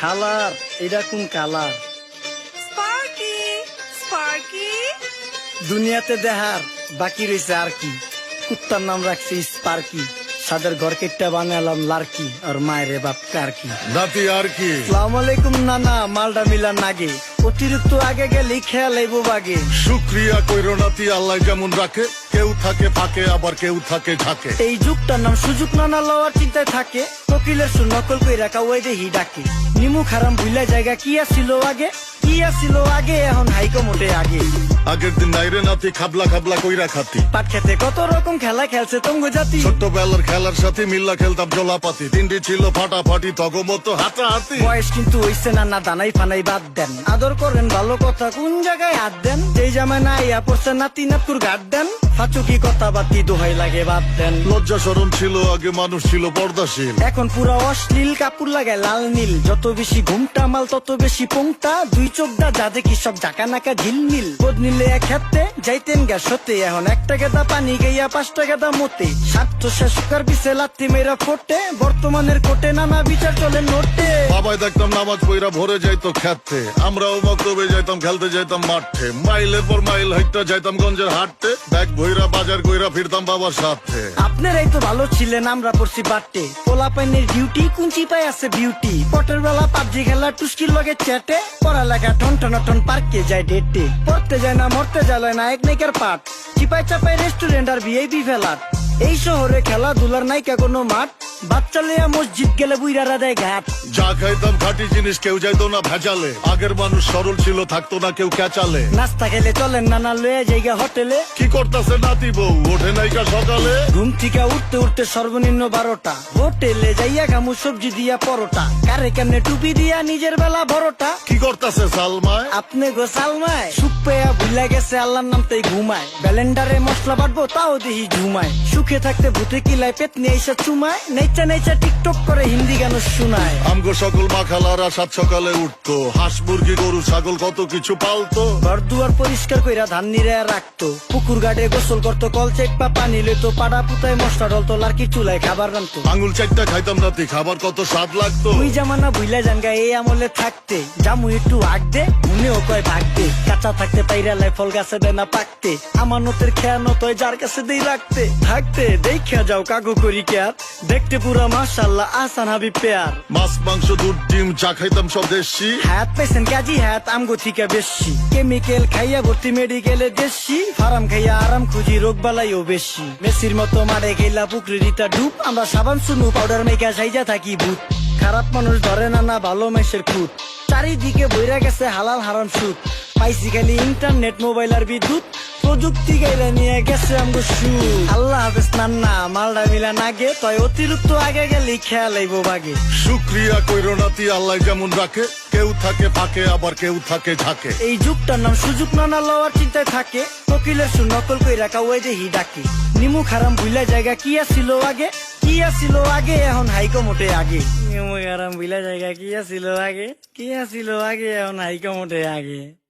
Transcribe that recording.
খালার এটা কোন কালার স্পার্কি স্পার্কি দুনিয়াতে দেহার বাকি রয়েছে আর কি। কুত্তার নাম রাখছে স্পার্কি সাদের ঘর কেটটা বানালাম লার্কি আর মায়ের বাপ কারকি। নাতি আর কি? সালাম আলাইকুম নানা মালডা মিলা নাগে অতিরিক্ত আগে গেলে খেয়াল আইবো বাগে। শুক্রিয়া কইরো নাতি আল্লাহ যেমন রাখে কেউ থাকে ফাঁকে আবার কেউ থাকে ঝাঁকে। এই যুগটার নাম সুযোগ নানা লওয়ার চিন্তায় থাকে। কোকিলের সু নকল কই রাখা ওই দেহি ডাকে। নিমু খারাম ভুলা জায়গা কি আসিল আগে? কি আসিল আগে? এখন হাইকো মোটে আগে। আগের দিন নাইরে নাতি খাবলা খাবলা কইরা খাতি। পাট খেতে কত রকম খেলা খেলছে তঙ্গ জাতি। ছোট্টবেলার খেলার সাথে মিল্লা খেলতাম জলাপাতি। তিনটি ছিল ফাটাফাটি তগমতো হাতাহাতি। বয়স কিন্তু হইছে না না দানাই ফানাই বাদ দেন। আদর করেন ভালো কথা কোন জায়গায় হাত দেন? যেই না ইয়া পড়ছে নাতি নাতুর গাট দেন। ফাচুকি কথা বাতি দোহাই লাগে বাদ দেন। লজ্জা সরম ছিল আগে মানুষ ছিল পর্দাশীল। এখন পুরা অশ্লীল কাপড় লাগায় লাল নীল। যত বেশি ঘুমটা মাল তত বেশি পোংটা দুই চোখটা যা দেখি সব জাকা নাকা ঝিলমিল এক হাতে যাইতেন গা সতে এখন একটা গেদা পানি গাইয়া পাঁচটা গেদা মতে স্বার্থ শেষকার পিছে লাত্তি মেয়েরা ফোটে। বর্তমানের কোটে নানা বিচার চলে নোটে। বাবাই দেখতাম নামাজ পইরা ভরে যাইতো খেতে। আমরাও মক্তবে যাইতাম খেলতে যাইতাম মাঠে। মাইলের পর মাইল হাইটটা যাইতাম গঞ্জের হাটতে ব্যাগ ভইরা বাজার কইরা ফিরতাম বাবার সাথে। আপনারাই তো ভালো ছিলেন আমরা পড়ছি বাট্টে পোলা পাইনের ডিউটি কুঞ্চি পাই আছে বিউটি। পটের বেলা পাবজি খেলা টুস্কির লগে চ্যাটে। পড়ালেখা টন টন টন পার্কে যায় ডেটে। পড়তে যায় না মরতে যায় নায়ক নায়িকার পাট চিপাই চাপাই রেস্টুরেন্ট আর ভিআইপি ফেলাট এই শহরে খেলাধুলার নাইকা কোনো মাঠ? বাচ্চা লেয়া মসজিদ গেলে বুইরারা দেয় ঘাট। যা খাইতাম খাঁটি জিনিস কেউ যাইতো না ভেজালে। আগের মানুষ সরল ছিল থাকতো না কেউ ক্যাচালে। নাস্তা খেলে চলেন নানা লয়ে জায়গা হোটেলে। কি করতাছে নাতি বউ? ওঠে নাইকা সকালে? ঘুম থেকে উঠতে উঠতে সর্বনিম্ন বারোটা। হোটেলে যাইয়া গামু সবজি দিয়া পরোটা। কারে কেমনে টুপি দিয়া নিজের বেলা বড়টা কি সালমায়? আপনি গো সালমায় সুখ পেয়া ভুলে গেছে আল্লাহর নাম তাই ঘুমায়। ব্যালেন্ডারে মশলা বাটবো তাও দেহি ঝুমায়। সুখে থাকতে ভূতে কিলায় পেট নিয়ে এসে চুমায়? নেচা নেচা টিকটক করে হিন্দি গান শোনায়। আমগো সকল মাখালারা সাত সকালে উঠতো। হাঁস মুরগি গরু ছাগল কত কিছু পালতো। ঘর দুয়ার পরিষ্কার কইরা ধান নিরে রাখতো। পুকুর গাড়ে গোসল করতো কল চেক পা পানি লইতো পাড়া পুতায় মশলা ডলতো লার্কি চুলায় খাবার রান্তো আঙুল চারটা খাইতাম নাতি খাবার কত স্বাদ লাগতো। ওই জামানা ভুইলা জানগা এই আমলে থাকতে। জামু একটু আগ দে মনেও কয় ভাগ দে কাঁচা থাকতে পাইরা লাই ফল গাছে দেয় না পাকতে। আমার নতের খেয়া নতয় যার কাছে দেই রাখতে। থাকতে দেখা যাও কাগু করি কেয়ার দেখতে পুরা মাশাল্লাহ আসান হাবি পেয়ার। মাছ মাংস দুধ ডিম চা খাইতাম সব দেশি। হ্যাত পেছেন কাজী হ্যাত আমগো থিকা বেশি। কেমিক্যাল খাইয়া ভর্তি মেডিকেলে দেশি। ফার্ম খাইয়া আরাম খুঁজি রোগ বালাইও বেশি। মেসির মতো মারে গেলা পুকুরে রিতা ডুব। আমরা সাবান সুনু পাউডার মেকা সাইজা থাকি ভূত। খারাপ মানুষ ধরে না না ভালো মেসের খুঁত। চারিদিকে বইরা গেছে হালাল হারাম সুদ। পাইছি খালি ইন্টারনেট মোবাইল আর বিদ্যুৎ। প্রযুক্তি গাইলে নিয়ে গেছে আমগো সু আল্লাহ হাফেজ নান্না মালডা মিলা নাগে তয় অতিরিক্ত আগে গেলি খেয়াল আইবো বাগে। শুক্রিয়া কইরো নাতি আল্লাহ যেমন রাখে কেউ থাকে ফাঁকে আবার কেউ থাকে ঝাঁকে। এই যুগটার নাম সুযোগ নানা লওয়ার চিন্তায় থাকে। কোকিলের সু নকল কই রাখা ওই দেহি ডাকে। নিমু খারাম ভুলা জায়গা কি আসিল আগে? কি আসিল আগে? এখন হাইকো মোটে আগে। নিমু খারাম বিলা জায়গা কি আছিল আগে? কি আছিল আগে? এখন হাইকো মোটে আগে।